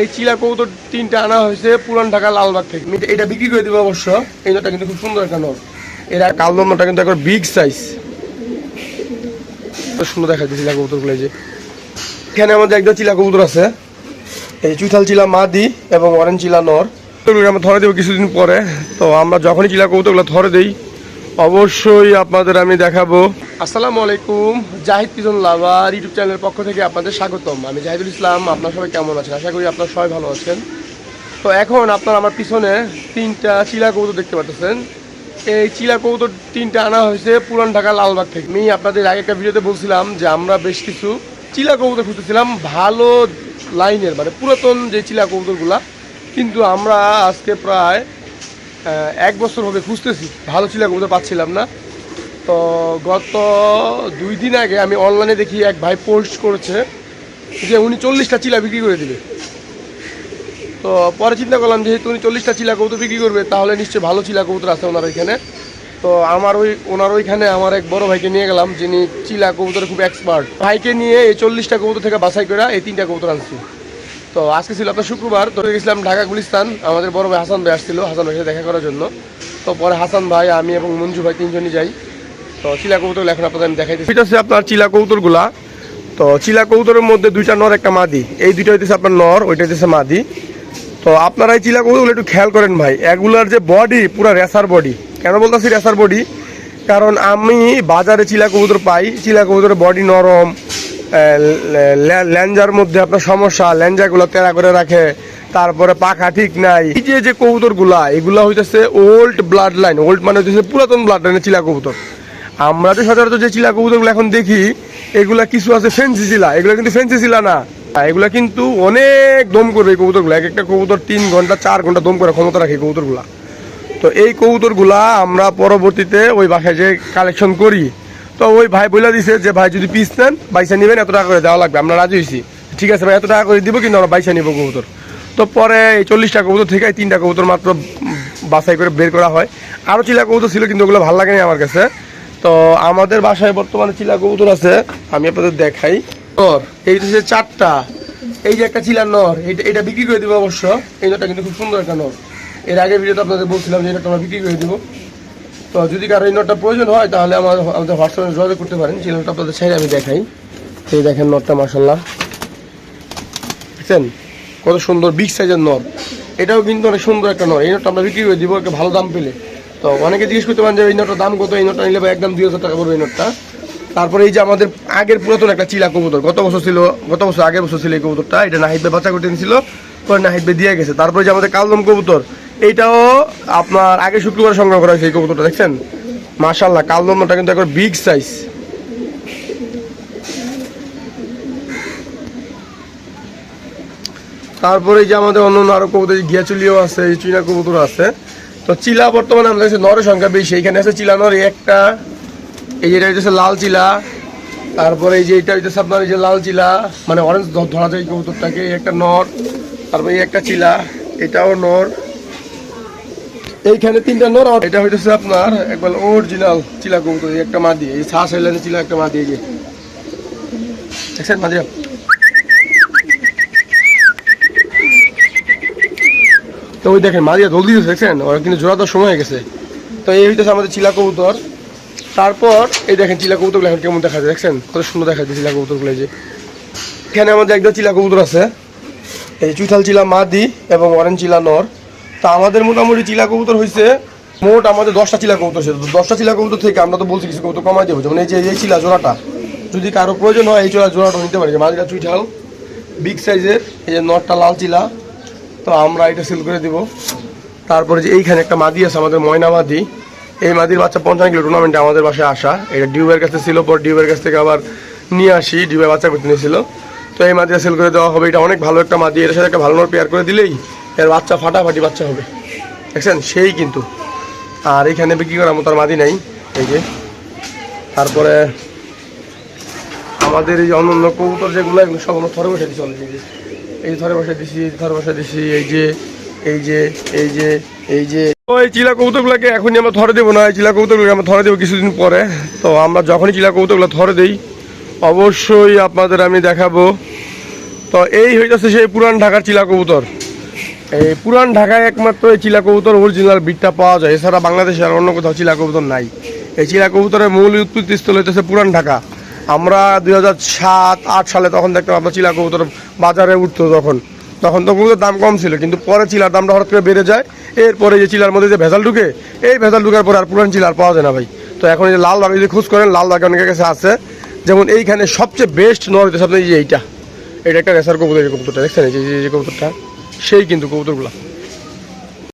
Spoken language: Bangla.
এই চিলা কৌতর তিনটা আনা হয়েছে পুরান ঢাকা লালবাগ থেকে। এটা বিক্রি করে দেবো অবশ্য। এই নটা কিন্তু খুব সুন্দর একটা নট। এরা কালদম নটা কিন্তু একবার বিগ সাইজ সুন্দর দেখা যাচ্ছে চিলা কবুতরগুলো যে। এখানে আমাদের একদম চিলা কবুতর আছে। এই চুইথাল চিলা মাদি এবং অরেঞ্জ চিলা নর। আমরা ধরে দেবো কিছুদিন পরে। তো আমরা যখনই চিলা কবুতরগুলো ধরে দিই, অবশ্যই আপনাদের আমি দেখাবো। আসসালামু আলাইকুম, জাহিদ পিজন লাভার ইউটিউব চ্যানেলের পক্ষ থেকে আপনাদের স্বাগতম। আমি জাহিদুল ইসলাম, আপনার সবাই কেমন আছেন? আশা করি আপনার সবাই ভালো আছেন। তো এখন আপনারা আমার পিছনে তিনটা চিলা কবুতর দেখতে পাচ্ছেন এই চিলা কবুতর তিনটা আনা হয়েছে পুরান ঢাকা লালবাগ থেকে। আমি আপনাদের আগে একটা ভিডিওতে বলছিলাম যে আমরা বেশ কিছু চিলা কবুতর খুঁজতেছিলাম, ভালো লাইনের মানে পুরাতন যে চিলা কবুতরগুলা। কিন্তু আমরা আজকে প্রায় এক বছর হবে খুঁজতেছি, ভালো চিলা কবুতর পাচ্ছিলাম না। তো গত দুই দিন আগে আমি অনলাইনে দেখি এক ভাই পোস্ট করেছে যে উনি চল্লিশটা চিলা বিক্রি করে দিবে। তো পরে চিন্তা করলাম, যেহেতু উনি চল্লিশটা চিলা কবুতর বিক্রি করবে, তাহলে নিশ্চয়ই ভালো চিলা কবুতর আছে ওনার ওইখানে। তো আমার ওই, ওনার ওইখানে আমার এক বড় ভাইকে নিয়ে গেলাম, যিনি চিলা কবুতরে খুব এক্সপার্ট ভাইকে নিয়ে এই চল্লিশটা কবুতর থেকে বাছাই করে এই তিনটা কবুতর আনছি। তো আজকে ছিল আপনার শুক্রবার, তো গেছিলাম ঢাকা গুলিস্তান। আমাদের বড় ভাই হাসান ভাই আসছিল, হাসান ভাইয়ের দেখা করার জন্য। তো পরে হাসান ভাই, আমি এবং মঞ্জু ভাই তিনজনই যাই। তো চিলা কবুতর এখন আপনাদের আমি দেখাইতেছি। এটা হচ্ছে আপনার চিলা কবুতরগুলা তো চিলা কবুতরের মধ্যে দুইটা নর, একটা মাদি। এই দুইটা হইতেছে আপনার নর, ওইটা হইতেছে মাদি। তো আপনারা এই চিলা কবুতরগুলো একটু খেয়াল করেন ভাই, এগুলার যে বডি পুরো রেসার বডি কেন বলতেছি রেসার বডি কারণ আমি বাজারে চিলা কবুতর পাই চিলা কবুতরের বডি নরম ল্যাঞ্জার মধ্যে আপনার সমস্যা ল্যাঞ্জাগুলো তেরা করে রাখে, তারপরে পাখা ঠিক নাই। এই যে যে কবুতরগুলা, এগুলা হইতেছে ওল্ড ব্লাড লাইন ওল্ড মানে হইতেছে পুরাতন ব্লাড লাইনের চিলা কবুতর আমরা তো সচরাচর যে চিলা কবুতরগুলো এখন দেখি, এগুলা কিছু আছে ফেন্সি চিলা, এগুলো কিন্তু ফেন্সি চিলা না। এগুলা কিন্তু অনেক দম করবে এই কবুতরগুলো। এক একটা কবুতর তিন ঘণ্টা, চার ঘণ্টা দম করে ক্ষমতা রাখে কবুতরগুলা। তো এই কবুতরগুলা আমরা পরবর্তীতে ওই বাসায় যে কালেকশন করি। তো ওই ভাই বলে দিছে যে, ভাই, যদি পিস নেন, বাইসা নেবেন, এত টাকা করে দেওয়া লাগবে। আমরা রাজি হয়েছি ঠিক আছে ভাই, এত টাকা করে দিব কিন্তু আমরা বাইসা নিব কবুতর। তো পরে এই চল্লিশটা কবুতর থেকে তিনটা কবুতর মাত্র বাছাই করে বের করা হয়। আরও চিলা কবুতর ছিল কিন্তু ওগুলো ভালো লাগেনি আমার কাছে। তো আমাদের বাসায় বর্তমানে চিলা কবুতর আছে, আমি আপনাদের দেখাই। নর, এই হচ্ছে চারটা, এই যে একটা চিলা নর এটা এটা বিক্রি করে দিব অবশ্য। এই নরটা কিন্তু খুব সুন্দর একটা নর। এর আগে ভিডিওতে আপনাদের বলছিলাম যে এটা আমরা বিক্রি করে দিব। তো যদি কারও এই নোটটা প্রয়োজন হয়, তাহলে আমার আমাদের হোয়াটসঅ্যাপে যোগাযোগ করতে পারেন। সেই নোটটা আপনাদের ছেড়ে আমি দেখাই। এই দেখেন নোটটা মাসাল্লাহ দেখছেন? কত সুন্দর বিগ সাইজের নট এটাও কিন্তু অনেক সুন্দর একটা নর। এই নোটটা আমরা বিক্রি করে দিব একটা ভালো দাম পেলে। তো অনেকে জিজ্ঞেস করতে পারেন যে এই নোটটার দাম কত? এই নোটটা নিলে একদম দুই হাজার টাকা পড়বে এই নোটটা। তারপরে এই যে আমাদের আগের পুরাতন একটা চিলা কবুতর, গত বছর ছিল, গত বছর আগের বছর ছিল এই কবুতরটা, এটা নাহিদ ভাই বাচ্চা করতে নিয়েছিল পরে নাহিদ ভাই দিয়ে গেছে। তারপরে যে আমাদের কালদম কবুতর এইটাও আপনার আগে শুক্রবার সংগ্রহ করা হয়েছে এই কবুতরটা, দেখছেন? মাশাল্লাহ কালদমটা কিন্তু একবার বিগ সাইজ তারপরে যে আমাদের অন্য অন্য আরও কবুতর গিয়াচুলিও আছে, এই চীনা কবুতর আছে। তো চিলা বর্তমানে আমাদের কাছে নরের সংখ্যা বেশি। এখানে আছে চিলা নর একটা, এই যেটা হইতেছে লাল চিলা, তারপরে এই যে এটা হইতেছে আপনার এই যে লাল চিলা মানে অরেঞ্জ ধরা যায় কবুতরটাকে একটা নর, তারপরে এই একটা চিলা, এটাও নর। এইখানে তিনটা নর এটা হইতেছে আপনার একবার অরিজিনাল চিলা কবুতর একটা মাদি এই শ্বাস এলানে চিলা একটা মাদি এই যে। তো ওই দেখেন, মারিয়া জলদি দেখছেন? ওরা কিন্তু জোড়া দেওয়ার সময় হয়ে গেছে। তো এই হইতেছে আমাদের চিলা কবুতর। তারপর, এই দেখেন চিলা কবুতরগুলো এখন কেমন দেখা যায় দেখছেন? কত সুন্দর দেখা যায় চিলা কবুতরগুলো যে। এখানে আমাদের একদম চিলা কবুতর আছে। এই চুইথাল চিলা মাদি এবং অরেঞ্জ চিলা নর। তা আমাদের মোটামুটি চিলা কবুতর হয়েছে মোট আমাদের দশটা চিলা কবুতর ছিল দশটা চিলা কবুতর থেকে আমরা তো বলছি কিছু কবুতর কমাই দেবো। যেমন এই যে, এই চিলা জোড়াটা। যদি কারও প্রয়োজন হয়, এই চোরা জোড়াটা নিতে পারি যে মাদিটা চুইঠাল বিগ সাইজের এই যে নটটা লাল চিলা। তো আমরা এটা সেল করে দিব। তারপরে যে এইখানে একটা মাদি আছে, আমাদের ময়না মাদি। এই মাদির বাচ্চা পঞ্চান্ন কিলো টুর্নামেন্টে আমাদের বাসায় আসা। এটা ডিউবের কাছে ছিল, পর ডিউবের কাছ থেকে আবার নিয়ে আসি, ডিউবের বাচ্চা করতে নিয়েছিল। তো এই মাদিটা সেল করে দেওয়া হবে। এটা অনেক ভালো একটা মাদি। এর সাথে একটা ভালো পেয়ার করে দিলেই এর বাচ্চা ফাটাফাটি বাচ্চা হবে। দেখছেন? সেই কিন্তু। আর এখানে বিক্রি করার মতো মাদি নাই। এই যে। তারপরে আমাদের এই যে অন্য অন্য কবুতর যেগুলো, এগুলো সব আমরা থরে বসে দিচ্ছি এই থরে বসে দিছি, এই যে বসে দিছি, এই যে এই যে এই যে এই যে। ওই চিলা কবুতরগুলোকে এখনই আমরা ধরে দেবো না, এই চিলা কবুতরগুলোকে আমরা ধরে দেবো কিছুদিন পরে। তো আমরা যখনই চিলা কবুতরগুলো ধরে দেই, অবশ্যই আপনাদের আমি দেখাবো। তো এই হইতেছে সেই পুরান ঢাকার চিলা কবুতর। এই পুরান ঢাকায় একমাত্র এই চিলা কবুতর অরিজিনাল বিটটা পাওয়া যায়। এছাড়া বাংলাদেশে আর অন্য কোথাও চিলা কবুতর নাই। এই চিলা কবুতরের মূল উৎপত্তি স্থল হইতেছে পুরান ঢাকা। আমরা দুই হাজার সাত, আট সালে তখন দেখতাম আমরা চিলা কবুতর বাজারে উঠতো তখন। তখন তো কবুতর দাম কম ছিল, কিন্তু পরে চিলার দামটা হঠাৎ করে বেড়ে যায়। এরপরে যে চিলার মধ্যে যে ভেজাল ঢুকে, এই ভেজাল ঢুকার পরে আর পুরান চিলার পাওয়া যায় না ভাই। তো এখন এই যে লাল বাগ যদি খোঁজ করেন, লাল বাগ অনেকের কাছে আছে। যেমন এইখানে সবচেয়ে বেস্ট নর হইতেছে আপনার এই যে এইটা। এটা একটা রেসার কবুতর, এই কবুতরটা, দেখছেন? এই যে কবুতরটা, সেই কিন্তু কবুতরগুলো।